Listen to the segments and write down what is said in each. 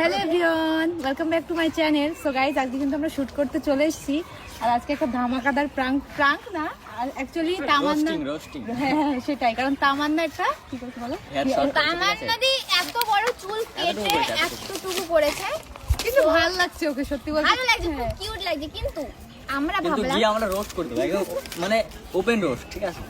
Hello everyone welcome back to my channel so guys আজকে কিন্তু আমরা শুট করতে চলে এসেছি। আর আজকে একটা ধামাকাদার প্রাঙ্ক প্রাঙ্ক না? আর অ্যাকচুয়ালি তামান্না. হ্যাঁ হ্যাঁ, সেটাই। কারণ তামান্না একটা কি করতে বলো? তামান্না দি এত বড় চুল কেটে এতটুকু করেছে, কিন্তু ভালো লাগছে ওকে সত্যি বলতে। ভালো লাগছে খুব কিউট লাগছে। কিন্তু আমরা ভাবলাম আমরা রোস্ট করে দেবো। একদম মানে ওপেন রোস্ট ঠিক আছে?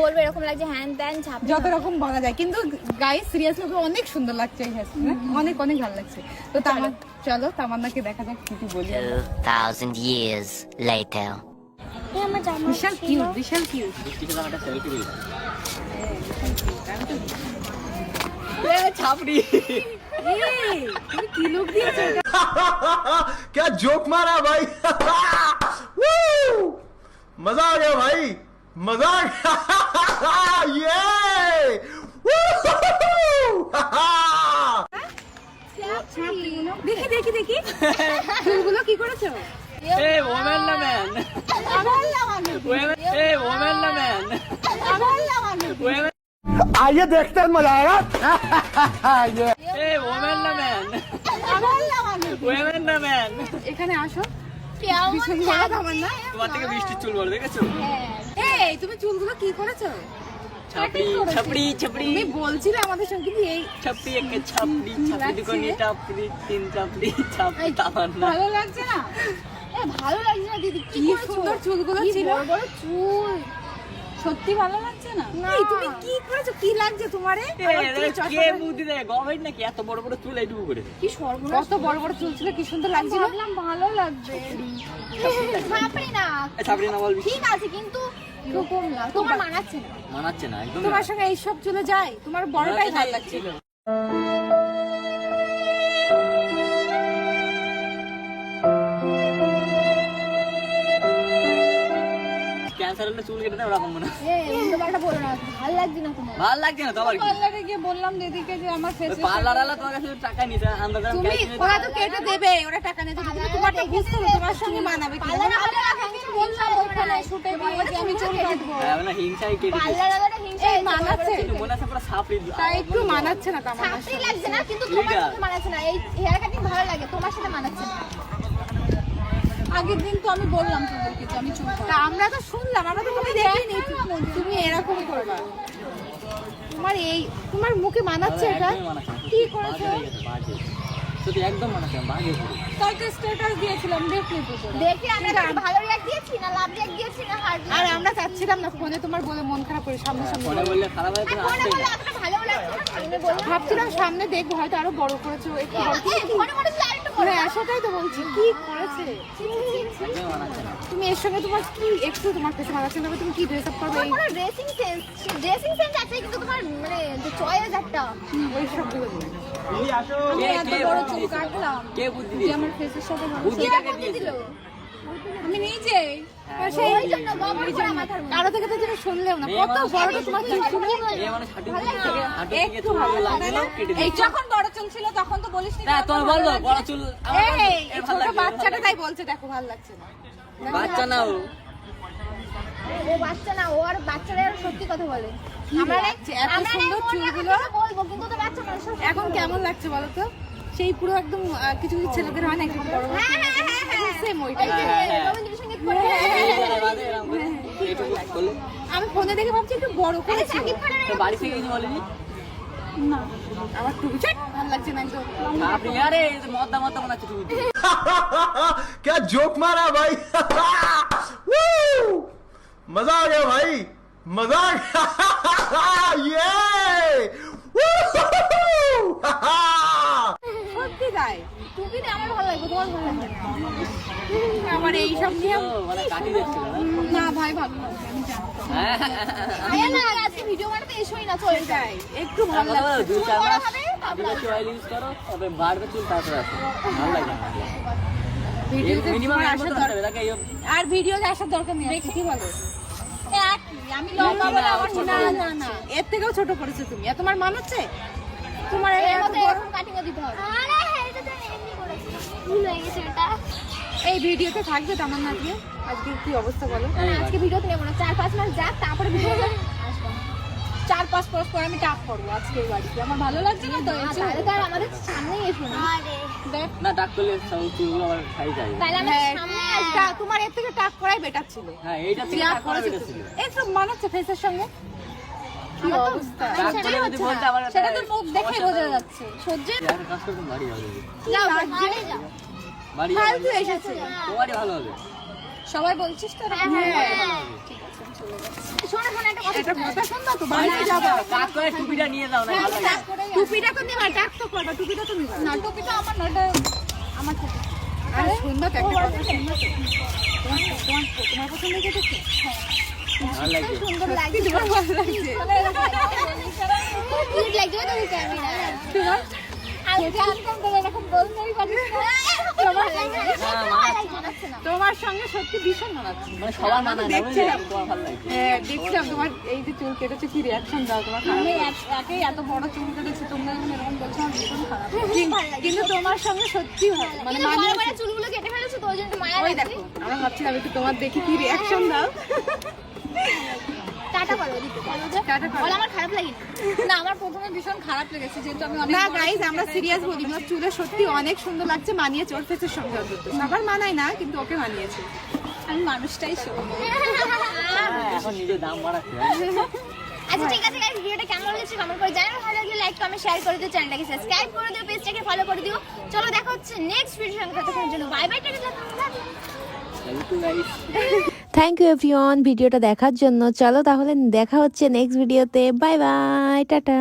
বলবে এরকম লাগছে হ্যান ত্যান ছাপ যত রকম বলা যায় কিন্তু গাইজ সিরিয়াসলি ওকে অনেক সুন্দর লাগছে এই হেয়ারস্টাইল অনেক অনেক ভালো লাগছে তো তামান চলো তামান্নাকে দেখা যাক কি কি বলি আমরা। 2,000 years later. আমার জামা বিশাল কিউট বিশাল কিউট বৃষ্টিকে একটা সেলফি দিই ছাপড়ি তুমি কি লুক দিয়েছো এটা? क्या जोक मारा भाई Woo! मजा आ गया भाई मजा आ गया ये দেখি দেখি দেখি চুলগুলো কি করেছো এ ওমেন না ম্যান এ ওমেন না ম্যান ওমেন आइए देखते हैं मजा आएगा এ ওমেন না ম্যান ওমেন না ম্যান এখানে আসো কেমন ভীষণ বড় তামান্না তোমার থেকে বৃষ্টির চুল বড় দেখেছো এই তুমি চুলগুলো কি করেছ? ছাপড়ি ছাপড়ি ছাপড়ি। তুমি বলছিলে আমাদের সঙ্গে কিন্তু এই ছাপড়ি একে ছাপড়ি ছাপড়ি লাগছে? ছাপড়ি তিন ছাপড়ি ছাপড়ি তামান্না ভালো লাগছে না? এ, ভালো লাগছে না দিদি কি কি সুন্দর চুলগুলো ছিল। বড় বড় চুল। সত্যি ভালো লাগছে না? না। এই তুমি কি করেছ? কি লাগছে তোমারে? কে বুদ্ধি দেয়? গভর্নমেন্ট নাকি এত বড় বড় চুল এইটুকু করে? কি সর্বনাশ কত বড় বড় চুল ছিল কি সুন্দর লাগছিল? ভাবলাম ভালো লাগবে। ছাপড়ি না। ছাপড়ি না বলবি। ঠিক আছে কিন্তু না তোমার মানাচ্ছে না। মানাচ্ছে না একদম তোমার সঙ্গে এইসব চলে যায় তোমার বড়টাই ভালো লাগছে। ক্যান্সার হলে চুল কেটে দেয় ওরকম মনে ভালো লাগছে না তোমার? ভালো লাগছে না তো পার্লারে গিয়ে বললাম দিদিকে যে আমার ফেসে পার্লার আলা তোমার কাছে টাকা নিতে আমরা যখন তুমি ওরা তো কেটে দেবে ওরা টাকা বুঝতে হবে তোমার সঙ্গে মানাবে কি পার্লার হেয়ার ভালো লাগে তোমার সাথে মানাচ্ছে না আগের দিন তো আমি বললাম আমি তা আমরা তো শুনলাম আমরা তো তুমি দেখিনি তুমি এরকম করবা তোমার এই তোমার মুখে মানাচ্ছে এটা? কি করেছ? একদম কালকে স্ট্যাটাস দিয়েছিলাম? দেখলি তো দেখি আমরা কি ভালো রিয়াক্ট দিয়েছি না লাভ রিয়াক্ট দিয়েছি না হার্ড আর আমরা চাচ্ছিলাম না ফোনে তোমার বলে মন খারাপ করে সামনে সামনে ফোনে বললে খারাপ হয় ফোনে ভালো লাগছে না সামনে ভাবছিলাম সামনে দেখব হয়তো আরও বড় করেছ একটু বড় মনে বড় হ্যাঁ সেটাই তো বলছি কি করেছে? তুমি এর সঙ্গে তোমার কি একটু তোমার কাছে মানাচ্ছে না তুমি কি ড্রেস আপ করবে? তোমার এই ড্রেসিং সেন্স ড্রেসিং সেন্স আছে কিন্তু তোমার মানে যে চয়েস একটা। ওই সবগুলো দিয়ে। কে এত কে বড় বুদ্ধি চুল কাটলাম কে বুদ্ধি আমার ফেসের সাথে। বুদ্ধি দিল। আমি নিজে সেই ওই জন্য গবর করা মাথার মধ্যে। কারও থেকে তো তুমি শুনলেও না। কত বড়টা তোমার চুল ছিল এ মানে হাঁটু থেকে হাঁটু থেকে একটু চুল ভালো লাগল লাগে না? কেটে এই যখন বড় চুল ছিল তখন তো বলিস না তুমি বলব বড় চুল এই এ এই ভালো ছোট বাচ্চাটা তাই বলছে দেখো ভালো লাগছে না। বাচ্চা না। ও ও বাচ্চা না ও আর বাচ্চারা সত্যি কথা বলে। আমরা এত সুন্দর এখন চুলগুলো। বলব কিন্তু তো বাচ্চা মানুষ এখন কেমন লাগছে বলো তো? সেই পুরো একদম কিছু কিছু ছেলেদের হয় না একদম বড় বড় হ্যাঁ হ্যাঁ হ্যাঁ হ্যাঁ। সেম ওইটাই ওই যে হ্যাঁ, হ্যাঁ। রবীন্দ্রসঙ্গীত পড়ে এইবারে বাদে এরকম করে এইটুকু বলে আমি ফোনে দেখে ভাবছি একটু বড় আরে করেছে সাকিব খানের তো বাড়ি থেকে কিছু বলেনি না আমার টুপি ছাট ভালো লাগছে না একদম আপনি আরে মদ্দা মদ্দা মনে হচ্ছে তুমি क्या जोक मारा भाई Woo! मजा आ गया भाई मजा आ गया ये নিয়ে মানে কাটি দিচ্ছিল না ভাই আমি হ্যাঁ। না আজকে ভিডিও বানাতে এসোই না চলে যায় একটু ভালো কথা বলো, লাগছে। দুই চুল বড় হবে, তারপর অয়েল ইউজ করো তবে বাড়বে চুল তারপরে আসে ভালো লাগে না। ভিডিওতে তোমার আসার দরকার আর ভিডিওতে আসার নেই কি বলো? আমি লম্বা বলে আমার না না না। এর থেকেও ছোট করেছ তুমি। আর তোমার তোমার এর মধ্যে এরকম কাটিংও দিতে হবে। আরে হ্যাঁ এটা তো এমনি করেছি। ভুল হয়ে গেছে এটা। এই ভিডিওতে থাকবে তামান্না দিয়ে আজকে কি অবস্থা বলো? আজকে ভিডিওতে নেব না। চার পাঁচ মাস যাক তারপরে ভিডিওতে আসব। চার পাঁচ পাঁচ পর আমি টাক করব আজকে এই বাড়িতে। আমার ভালো লাগছে না তো। তাহলে তো আর আমাদের সামনেই এসো না। দেখ। না ডাক করলে চুলগুলো আমার খাই যায়। তাহলে আমি হ্যাঁ, সামনে হ্যাঁ, তোমার এর থেকে টাক করাই বেটার ছিল। হ্যাঁ এইটা থেকে যা ডাক বেটার ছিল। এই তো মানাচ্ছে ফেসের সঙ্গে? কি অবস্থা? ডাক সেটাই করে যদি হচ্ছে বলতে না। আমার সেটা তো মুখ দেখে বোঝা যাচ্ছে। সহ্যে কাজ করতে বাড়ি যাবে যাও বাড়ি যাও। বাড়ি ফালতু এসেছে। তোমারই ভালো হবে। সবাই বলছিস তো? এরকম? হ্যাঁ, হ্যাঁ। হ্যাঁ। শোনো শোনো একটা কথা একটা কথা শোন তো বাড়িতে যাব। কাজ করে টুপিটা নিয়ে যাও না হ্যাঁ, টুপিটা তো নিবা টাক তো করবা টুপিটা তো না টুপিটা আমার না আমার টুপি। আরে শুনবা একটা কথা শুনবা তোমার তোমার তোমার পছন্দ হয়েছে দেখো সুন্দর লাগছে। তোমার ভালো লাগছে। খুব লাগছে। তো ক্যামেরা তোমার? তোমার লাগছে মানাচ্ছে না। তোমার সঙ্গে সত্যি ভীষণ মানাচ্ছে মানে সবার মানা দেখছিলাম। তোমার হ্যাঁ দেখছিলাম এই যে চুল কেটেছে কি রিয়াকশন দাও তোমার আমি একেই এত বড় চুল কেটেছে তোমরা যখন এরকম বলছো আমার ভীষণ খারাপ কিন্তু- তোমার সঙ্গে সত্যি ভালো মানে বড় চুলগুলো কেটে ফেলেছো তো ওই জন্য মায়া ওই দেখো আমরা ভাবছিলাম একটু তোমার দেখি কি রিয়াকশন দাও। টাটা বলো বলো। আমার খারাপ লাগে না আমার প্রথমে ভীষণ খারাপ লেগেছে যেহেতু আমি না গাইজ আমরা সিরিয়াস বলি ওর চুলে সত্যি অনেক সুন্দর লাগছে মানিয়েছে ওর ফেসের সঙ্গে অন্তত সবার মানায় না কিন্তু ওকে মানিয়েছে। আমি মানুষটাই শো হ্যাঁ, এখন নিজের দাম বাড়াচ্ছে আচ্ছা ঠিক আছে গাইস ভিডিওটা কেমন লেগেছে কমেন্ট করে জানাও ভালো লাগলে লাইক কমেন্ট শেয়ার করে দিও চ্যানেলটাকে সাবস্ক্রাইব করে দিও পেজটাকে ফলো করে দিও। চলো দেখা হচ্ছে নেক্সট ভিডিওর সঙ্গে ততক্ষণের জন্য bye bye tata thank you everyone ভিডিওটা দেখার জন্য। চলো তাহলে দেখা হচ্ছে নেক্সট ভিডিওতে বাই বাই টাটা